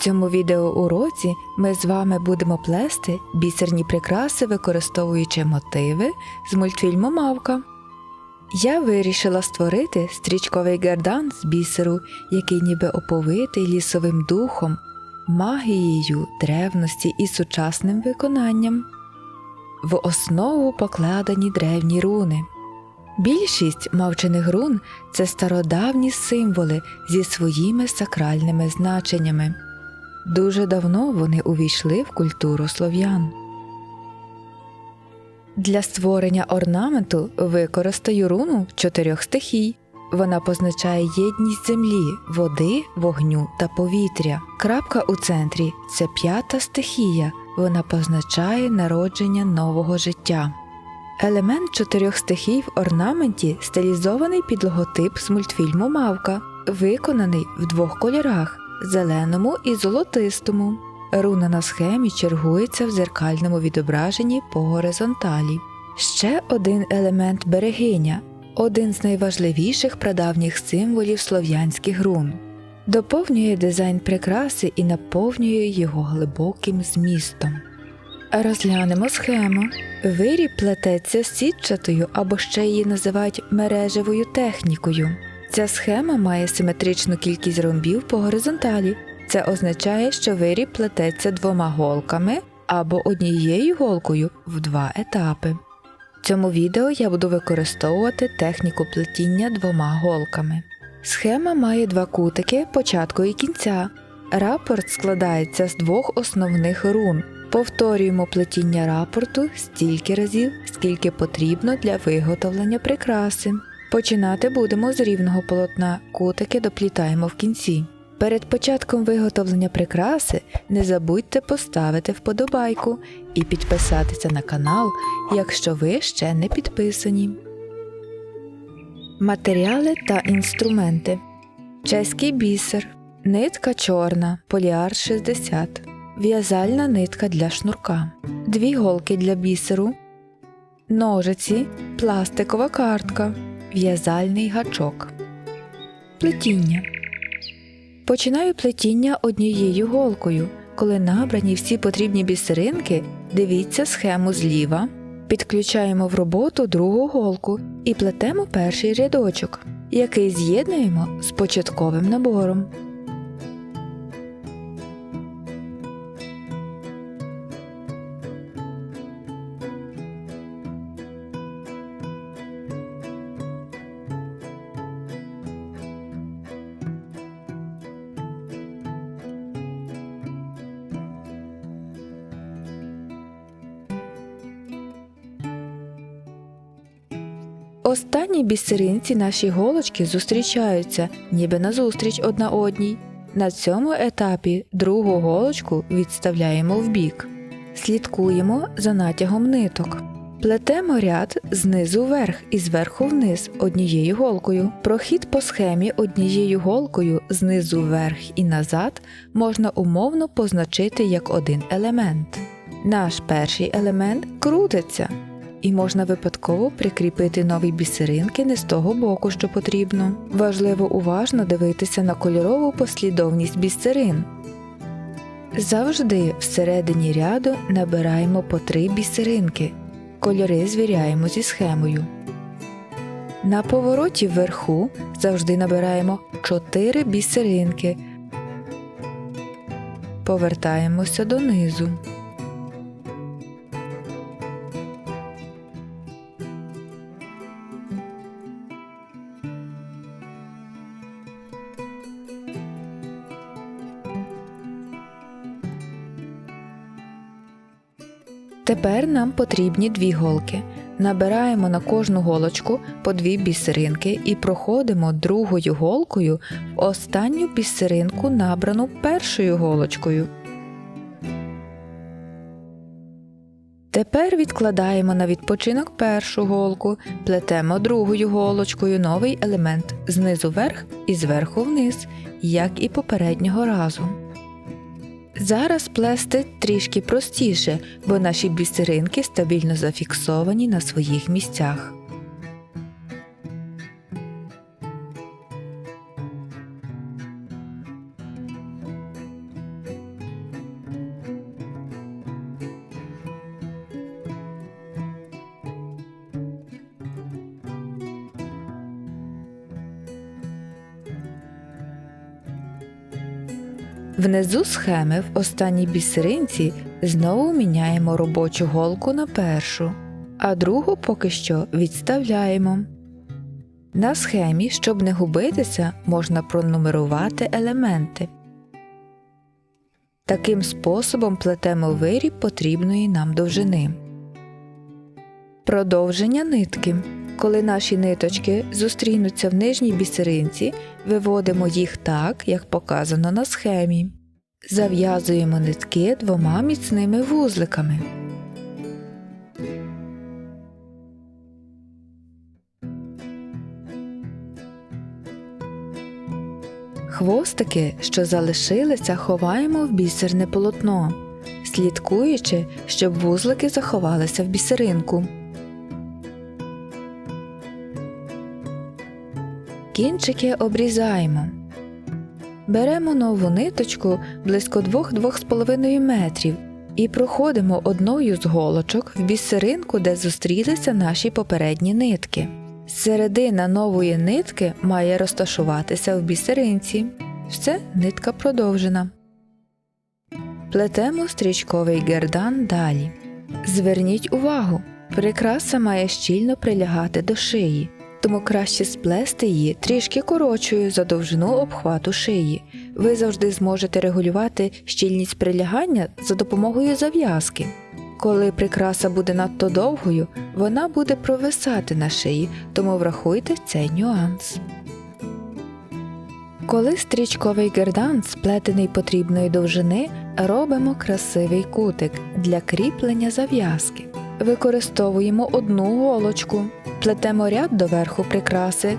цьому відеоуроці ми з вами будемо плести бісерні прикраси, використовуючи мотиви з мультфільму Мавка. Я вирішила створити стрічковий гердан з бісеру, який ніби оповитий лісовим духом, магією древності і сучасним виконанням. В основу покладені древні руни. Більшість мавчених рун це стародавні символи зі своїми сакральними значеннями. Дуже давно вони увійшли в культуру слов'ян. Для створення орнаменту використаю руну чотирьох стихій. Вона позначає єдність землі, води, вогню та повітря. Крапка у центрі це п'ята стихія. Вона позначає народження нового життя. Елемент чотирьох стихій в орнаменті стилізований під логотип з мультфільму Мавка, виконаний в двох кольорах зеленому і золотистому. Руна на схемі чергується в зеркальному відображенні по горизонталі. Ще один елемент берегиня один з найважливіших прадавніх символів слов'янських рун. Доповнює дизайн прикраси і наповнює його глибоким змістом. Розглянемо схему. Виріб плететься сітчатою або ще її називають мережевою технікою. Ця схема має симетричну кількість ромбів по горизонталі. Це означає, що виріб плететься двома голками або однією голкою в два етапи. В цьому відео я буду використовувати техніку плетіння двома голками. Схема має два кутики початку і кінця. Рапорт складається з двох основних рун. Повторюємо плетіння рапорту стільки разів, скільки потрібно для виготовлення прикраси. Починати будемо з рівного полотна, кутики доплітаємо в кінці. Перед початком виготовлення прикраси не забудьте поставити вподобайку і підписатися на канал, якщо ви ще не підписані. Матеріали та інструменти. Чеський бісер, нитка чорна, поліар 60, в'язальна нитка для шнурка, дві голки для бісеру, ножиці, пластикова картка, в'язальний гачок. Плетіння. Починаю плетіння однією голкою. Коли набрані всі потрібні бісеринки, дивіться схему зліва. Підключаємо в роботу другу голку і плетемо перший рядочок, який з'єднуємо з початковим набором. Останні бісеринці наші голочки зустрічаються, ніби назустріч одна одній. На цьому етапі другу голочку відставляємо вбік. Слідкуємо за натягом ниток. Плетемо ряд знизу вверх і зверху вниз однією голкою. Прохід по схемі однією голкою знизу вверх і назад можна умовно позначити як один елемент. Наш перший елемент крутиться, і можна випадково прикріпити нові бісеринки не з того боку, що потрібно. Важливо уважно дивитися на кольорову послідовність бісерин. Завжди всередині ряду набираємо по три бісеринки. Кольори звіряємо зі схемою. На повороті вверху завжди набираємо 4 бісеринки. Повертаємося донизу. Тепер нам потрібні дві голки. Набираємо на кожну голочку по дві бісеринки і проходимо другою голкою в останню бісеринку, набрану першою голочкою. Тепер відкладаємо на відпочинок першу голку, плетемо другою голочкою новий елемент знизу вверх і зверху вниз, як і попереднього разу. Зараз плести трішки простіше, бо наші бісеринки стабільно зафіксовані на своїх місцях. Внизу схеми в останній бісеринці знову міняємо робочу голку на першу, а другу поки що відставляємо. На схемі, щоб не губитися, можна пронумерувати елементи. Таким способом плетемо виріб потрібної нам довжини. Продовження нитки. Коли наші ниточки зустрінуться в нижній бісеринці, виводимо їх так, як показано на схемі. Зав'язуємо нитки двома міцними вузликами. Хвостики, що залишилися, ховаємо в бісерне полотно, слідкуючи, щоб вузлики заховалися в бісеринку. Кінчики обрізаємо. Беремо нову ниточку близько 2-2,5 метрів і проходимо одною з голочок в бісеринку, де зустрілися наші попередні нитки. Середина нової нитки має розташуватися в бісеринці. Все, нитка продовжена. Плетемо стрічковий гердан далі. Зверніть увагу, прикраса має щільно прилягати до шиї, тому краще сплести її трішки коротшою за довжину обхвату шиї. Ви завжди зможете регулювати щільність прилягання за допомогою зав'язки. Коли прикраса буде надто довгою, вона буде провисати на шиї, тому врахуйте цей нюанс. Коли стрічковий гердан сплетений потрібної довжини, робимо красивий кутик для кріплення зав'язки. Використовуємо одну голочку, плетемо ряд до верху прикраси.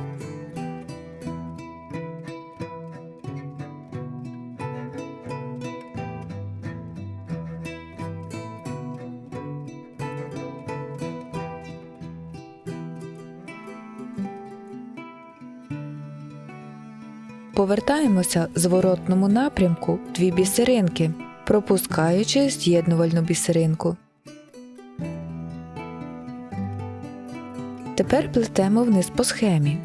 Повертаємося в зворотному напрямку дві бісеринки, пропускаючи з'єднувальну бісеринку. Тепер плетемо вниз по схемі.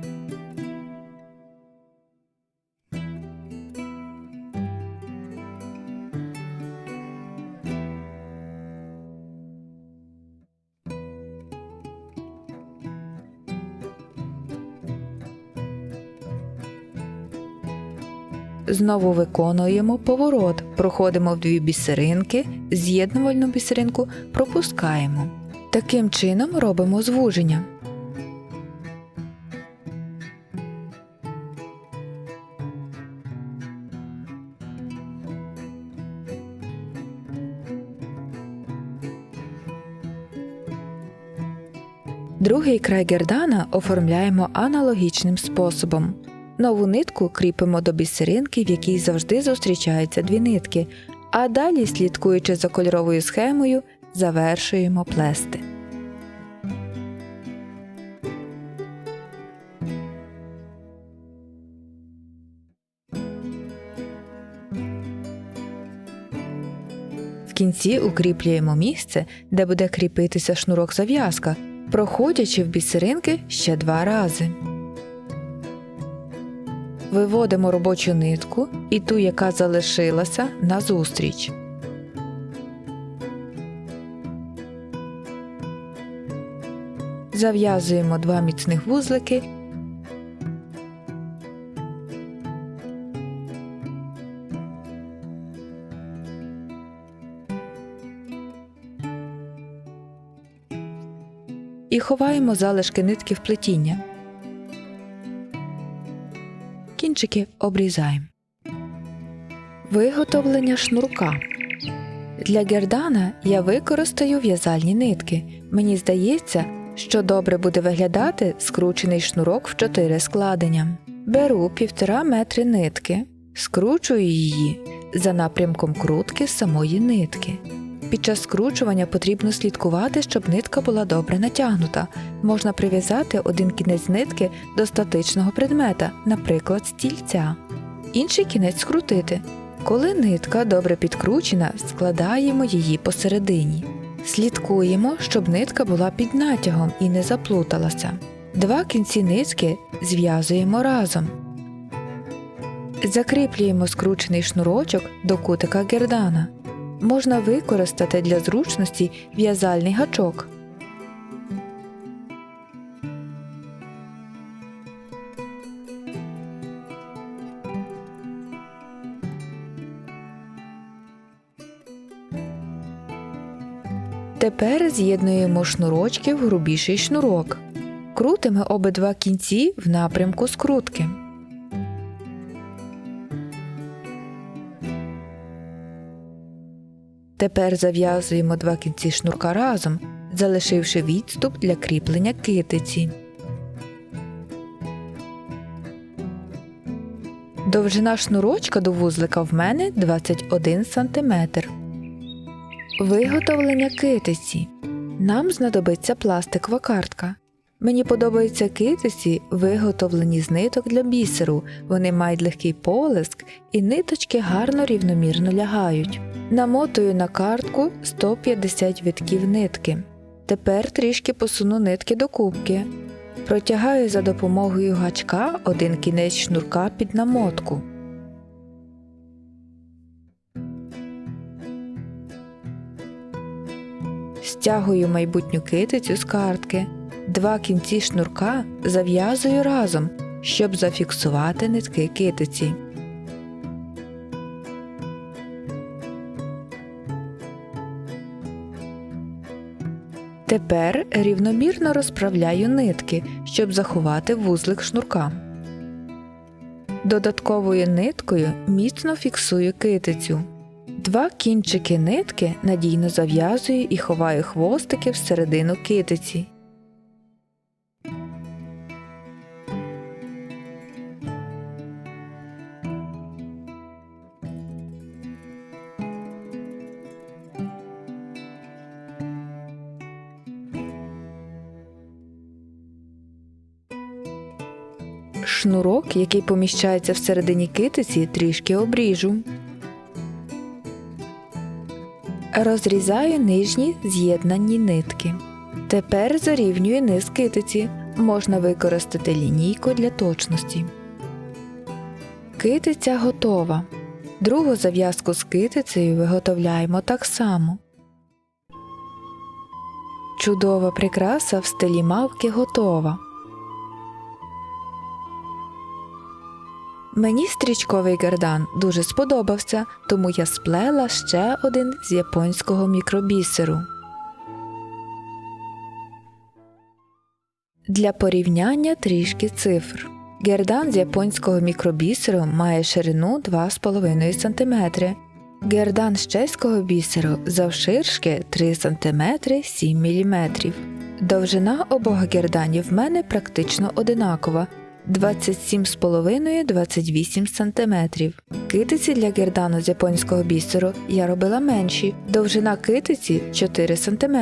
Знову виконуємо поворот, проходимо в дві бісеринки, з'єднувальну бісеринку пропускаємо. Таким чином робимо звуження. Другий край гердана оформляємо аналогічним способом. Нову нитку кріпимо до бісеринки, в якій завжди зустрічаються дві нитки, а далі, слідкуючи за кольоровою схемою, завершуємо плести. В кінці укріплюємо місце, де буде кріпитися шнурок зав'язка, проходячи в бісеринки ще два рази. Виводимо робочу нитку і ту, яка залишилася, назустріч. Зав'язуємо два міцних вузлики. І ховаємо залишки нитки в плетіння. Кінчики обрізаємо. Виготовлення шнурка. Для гердана я використаю в'язальні нитки. Мені здається, що добре буде виглядати скручений шнурок в 4 складення. Беру 1,5 метри нитки, скручую її за напрямком крутки самої нитки. Під час скручування потрібно слідкувати, щоб нитка була добре натягнута. Можна прив'язати один кінець нитки до статичного предмета, наприклад, стільця. Інший кінець скрутити. Коли нитка добре підкручена, складаємо її посередині. Слідкуємо, щоб нитка була під натягом і не заплуталася. Два кінці нитки зв'язуємо разом. Закріплюємо скручений шнурочок до кутика гердана. Можна використати для зручності в'язальний гачок. Тепер з'єднуємо шнурочки в грубіший шнурок. Крутимо обидва кінці в напрямку скрутки. Тепер зав'язуємо два кінці шнурка разом, залишивши відступ для кріплення китиці. Довжина шнурочка до вузлика в мене 21 см. Виготовлення китиці. Нам знадобиться пластикова картка. Мені подобаються китиці, виготовлені з ниток для бісеру. Вони мають легкий полиск і ниточки гарно рівномірно лягають. Намотую на картку 150 витків нитки. Тепер трішки посуну нитки до кубки. Протягаю за допомогою гачка один кінець шнурка під намотку. Стягую майбутню китицю з картки. Два кінці шнурка зав'язую разом, щоб зафіксувати нитки китиці. Тепер рівномірно розправляю нитки, щоб заховати вузлик шнурка. Додатковою ниткою міцно фіксую китицю. Два кінчики нитки надійно зав'язую і ховаю хвостики всередину китиці. Шнурок, який поміщається всередині китиці, трішки обріжу. Розрізаю нижні з'єднані нитки. Тепер зарівнюю низ китиці. Можна використати лінійку для точності. Китиця готова. Другу зав'язку з китицею виготовляємо так само. Чудова прикраса в стилі мавки готова. Мені стрічковий гардан дуже сподобався, тому я сплела ще один з японського мікробісеру. Для порівняння трішки цифр. Гердан з японського мікробісеру має ширину 2,5 см. Гердан з чеського бісеру завширшки 3 см 7 мм. Довжина обох герданів в мене практично одинакова 27,5-28 см. Китиці для гердану з японського бісеру я робила менші. Довжина китиці 4 см.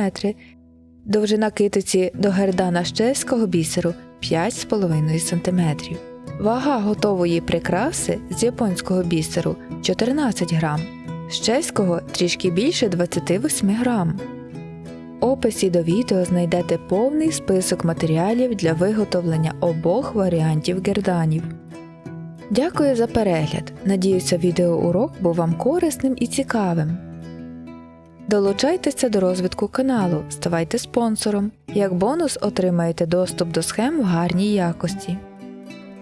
Довжина китиці до гердана з чеського бісеру 5,5 см. Вага готової прикраси з японського бісеру 14 грам. З чеського трішки більше 28 грам. Описі до відео знайдете повний список матеріалів для виготовлення обох варіантів герданів. Дякую за перегляд. Надіюся, відеоурок був вам корисним і цікавим. Долучайтеся до розвитку каналу, ставайте спонсором. Як бонус отримаєте доступ до схем в гарній якості.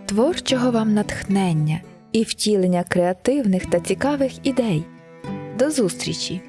Творчого вам натхнення і втілення креативних та цікавих ідей. До зустрічі!